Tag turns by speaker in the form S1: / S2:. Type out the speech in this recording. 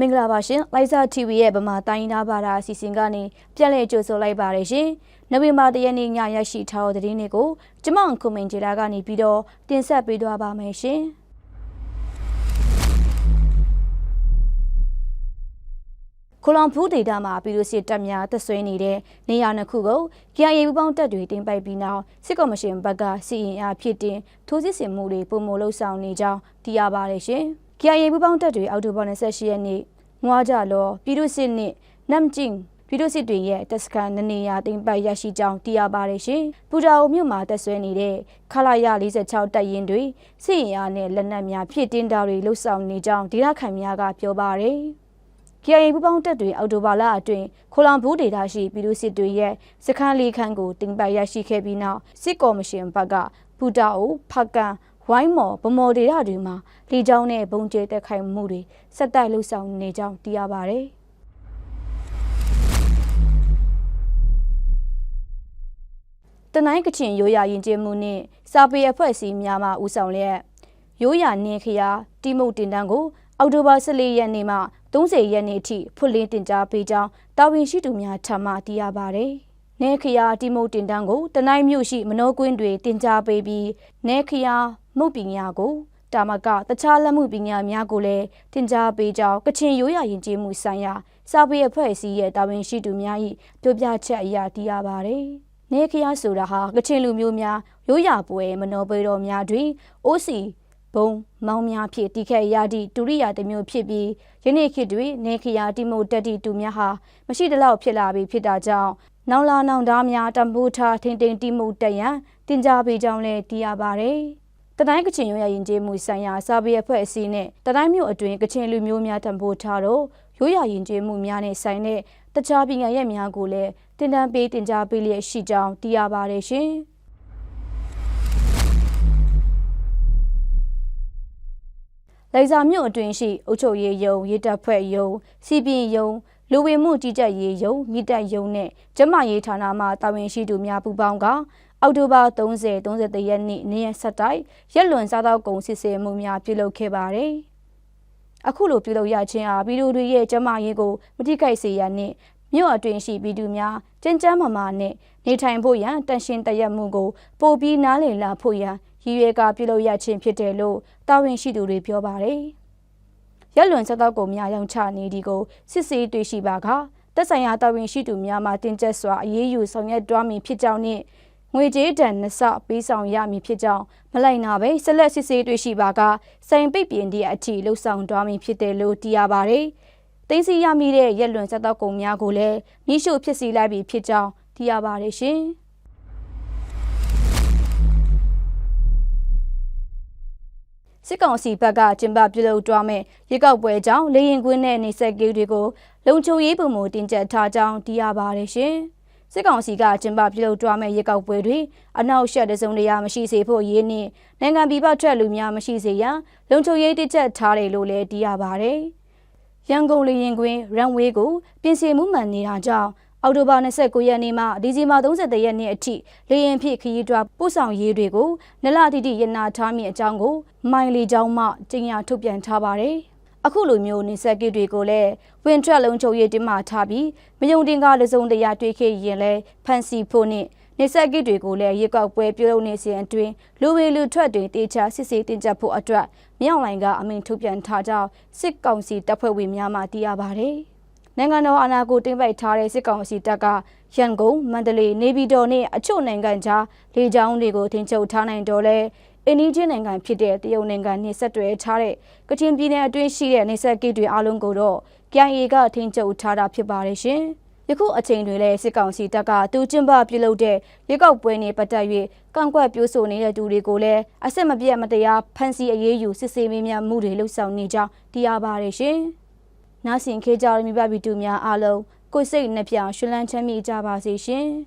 S1: မင်္ဂလာပါရှင်လိုက်စာ TV ရဲ့ဗမာတိုင်းသားဘာသာအစီအစဉ်ကနေပြန်လည်ကြိုဆိုလိုက်ပါရရှင်နိုဝင်ဘာ၁ရက်နေ့ညရရှိထားတဲ့သတင်းတွေကိုကျမခုမင်ဂျီလာကနေပြီးတော့တင်ဆက်ပေးသွားပါမယ်ရှင်ကိုလွန်ဖူးဒေတာမှာပြည်သူစစ်တပ်များတပ်ဆွဲနေတဲ့နေရာနှစ်ခုကို KIA ပူးပေါင်းတပ်တွေတင်ပိုက်ပြီးနောက်စစ်ကော်မရှင်ဘက်ကစီရင်အားဖြစ်တင်ထိုးစစ်ဆင်မှုတွေပုံမလှုပ်ဆောင်နေကြောင်းသိရပါတယ်ရှင်။ KIA ပူးပေါင်းတပ်တွေအောက်တိုဘာ28ရက်နေ့ငွားကြလောပြည်သူစစ်နှင့်နမ်ကျင်းပြည်သူစစ်တွေရဲ့တပ်စခန်းနနေရတင်ပိုက်ရရှိကြောင်းသိရပါတယ်ရှင်။ပူတာအိုမြို့မှာတပ်ဆွဲနေတဲ့ခလာရ46တပ်ရင်တွေစစ်ရင်အားနဲ့လက်နက်များဖြစ်တင်တာတွေလှုပ်ဆောင်နေကြောင်းဒေသခံများကပြောပါတယ်။ KIA ပူပေါင်းတပ်တွေအော်တိုဘာလအတွင်းခိုလံဘူးဒေတာရှိပြည်သူစစ်တွေရဲ့စခန်းလေးခန်းကိုတင်ပိုက်ရရှိခဲ့ပြီးနောက်စစ်ကော်မရှင်ဘက်ကပူတာအိုဖကန် ဝိုင်းမော်ဗမော်ဒေတာတွေမှာလေကြောင်းနဲ့ဘုံကျဲတက်ခိုင်မှုတွေဆက်တိုက်လှုပ်ဆောင်နေကြောင်းသိရပါဗျ။တနိုင်းကချင်ရိုးရာရင်ကျင်းမှုနှင့်စာပေအဖွဲ့အစည်းများမှဦးဆောင်လျက်ရိုးရာနင်းခရာတိမုတ်တင်တန်းကိုအောက်တိုဘာ14ရက်နေ့မှ30ရက်နေ့ထိဖွင့်လင်းတင်ကြားပေးကြောင်းတာဝန်ရှိသူများထံမှသိရပါဗျ။နဲခရာတိမုတ်တင်တန်းကိုတနိုင်းမြို့ရှိမနောကွင်းတွေတင်ကြားပေးပြီးနဲခရာ မုတ်ပညာကိုတာမကတခြားလက်မှုပညာများကိုလည်းတင်ကြားပေးကြောင်းကချင်ရိုးရာယဉ်ကျေးမှုဆိုင်ရာစာပေအဖွဲ့အစည်းရဲ့တာဝန်ရှိသူများ၏ပြောပြချက်အရသိရပါဗျ။နေခရဆိုတာဟာကချင်လူမျိုးများရိုးရာပွဲမနောပွဲတော်များတွင်အိုးစီဘုံမောင်းများဖြင့်တိခက်ရသည့်ဒုရိယာတစ်မျိုးဖြစ်ပြီးယနေ့ခေတ်တွင်နေခရာတိမိုတက်တီတူများဟာမရှိတလောက်ဖြစ်လာပြီးဖြစ်တာကြောင့်နောင်လာနောင်သားများတံပိုးထားထိန်ထိန်တိမိုတက်ရန်တင်ကြပေးကြောင်းလည်းသိရပါတယ်။ တတိုင်းကချင်ရိုးရာယဉ်ကျေးမှုဆိုင်ရာစာပေအဖွဲ့အစည်းနဲ့တတိုင်းမြို့အတွင်းကချင်လူမျိုးများတံပိုးထားတော့ရိုးရာယဉ်ကျေးမှုများနဲ့ဆိုင်တဲ့တခြားပညာရပ်များကိုလည်းတင်တန်းပေးတင်ကြားပေးလျက်ရှိကြောင်းသိရပါတယ်ရှင်။လေဆာမြို့အတွင်းရှိအုပ်ချုပ်ရေးယုံရေတပ်ဖွဲ့ယုံစီပင်ယုံလူဝင်မှုကြီးကြပ်ရေးယုံမြစ်တပ်ယုံနဲ့ကျမရေးဌာနမှတာဝန်ရှိသူများပူးပေါင်းက အောက်တိုဘာ30 31ရက်နေ့နေ့ရက်ဆက်တိုက်ရက်လွန်စားတော့ကုန်စစ်ဆေးမှုများပြုလုပ်ခဲ့ပါတယ်။အခုလိုပြုလုပ်ရခြင်းအားပြည်သူတွေရဲ့ကျမရေးကိုမတိကိုက်စေရနှင့်မြို့အတွင်းရှိပြည်သူများကျဉ်ကျန်းမာမာနဲ့နေထိုင်ဖို့ရန်တန်ရှင်းတရက်မှုကိုပို့ပြီးနားလည်လာဖို့ရန်ရည်ရွယ်ကပြုလုပ်ရခြင်းဖြစ်တယ်လို့တာဝန်ရှိသူတွေပြောပါတယ်။ရက်လွန်ဆက်တော့ကုန်များရောင်းချနေဒီကိုစစ်ဆေးတွေ့ရှိပါကတက်ဆိုင်ရာတာဝန်ရှိသူများမှတင်ကျက်စွာအရေးယူဆောင်ရွက်တွားမည်ဖြစ်ကြောင်းနှင့် ငွေကြေးတန်နှစပေးဆောင်ရမည်ဖြစ်ကြောင်းမလိုက်နာပဲဆက်လက်စစ်ဆေးတွေ့ရှိပါကစိုင်ပိတ်ပြင်တဲ့အထိလှုပ်ဆောင်တွားမည်ဖြစ်တယ်လို့သိရပါတယ်။သိသိရမိတဲ့ရက်လွန်ဆက်တော့ကုန်များကိုလည်းမိရှုဖြစ်စီလိုက်ပြီးဖြစ်ကြောင်းသိရပါတယ်ရှင်။စစ်ကောင်စီဘက်ကကျင်းပပြုလုပ်တွားမဲ့ရေကောက်ပွဲကြောင့်လေရင်ကွင်းနဲ့နေဆက်ကေးတွေကိုလုံခြုံရေးပုံမူတင်ကျပ်ထားကြောင်းသိရပါတယ်ရှင်။ စစ်ကောင်စီကကျင်းပပြုလုပ်တွားမဲ့ရေကောက်ပွဲတွေအနောက်ရှက်တစုံတရာမရှိစေဖို့ရင်းနှင့်နိုင်ငံပြည်ပထွက်လူများမရှိစေရန်လုံခြုံရေးတင်ကျပ်ထားတယ်လို့လည်းသိရပါတယ်။ရန်ကုန်လေရင်ကွင်းရန်ဝေးကိုပြင်ဆင်မှုမှန်နေတာကြောင့်အောက်တိုဘာ29ရက်နေ့မှဒီဇင်ဘာ30ရက်နေ့အထိလေရင်ဖြစ်ခရီးတွားပို့ဆောင်ရေးတွေကိုနလတိတိရနာထားမိအကြောင်းကိုမိုင်လီကျောင်းမှကျင်းရထုတ်ပြန်ထားပါတယ်။ အခုလိုမျိုးနေဆက်ကိတွေကိုလည်းဝင်ထွက်လုံးချုပ်ရေးတင်မှထားပြီးမယုံတင်ကားလစုံတရာတွေ့ခဲ့ရင်လည်းဖန်စီဖို့နဲ့နေဆက်ကိတွေကိုလည်းရေကောက်ပွဲပြုလုပ်နေစဉ်အတွင်းလူဝေလူထွက်တွေတေချာစစ်ဆေးတင်ကြဖို့အတွက်မြောက်လိုင်ကအမိန့်ထုတ်ပြန်ထားကြောင်းစစ်ကောင်စီတပ်ဖွဲ့ဝင်များမှသိရပါတယ်။နိုင်ငံတော်အာဏာကိုတင်ပိုက်ထားတဲ့စစ်ကောင်စီတပ်ကရန်ကုန်မန္တလေးနေပြည်တော်နဲ့အချို့နိုင်ငံခြားလေကြောင်းတွေကိုထင်ချုပ်ထားနိုင်တော့လဲ အင်းနီချင်းနိုင်ငံဖြစ်တဲ့တရုတ်နိုင်ငံနဲ့ဆက်တွဲထားတဲ့ကချင်ပြည်နယ်အတွင်းရှိတဲ့နေဆက်ကိတွေအလုံးကိုတော့ KIA ကထင်ချုပ်ထားတာဖြစ်ပါတယ်ရှင်။ယခုအချိန်တွေလည်းစစ်ကောင်စီတပ်ကတူကျင်းပပြုလုပ်တဲ့ရွေးကောက်ပွဲနေပတ်သက်၍ကန့်ကွက်ပြောဆိုနေတဲ့သူတွေကိုလည်းအဆက်မပြတ်မတရားဖမ်းဆီးအရေးယူစစ်ဆေးမေးမြန်းမှုတွေလှုပ်ဆောင်နေကြောင်းသိရပါတယ်ရှင်။နားဆင်ခေကြရမိဘဗီတူများအားလုံးကိုစိတ်နှပြရှင်လန်းချမ်းမြေ့ကြပါစေရှင်။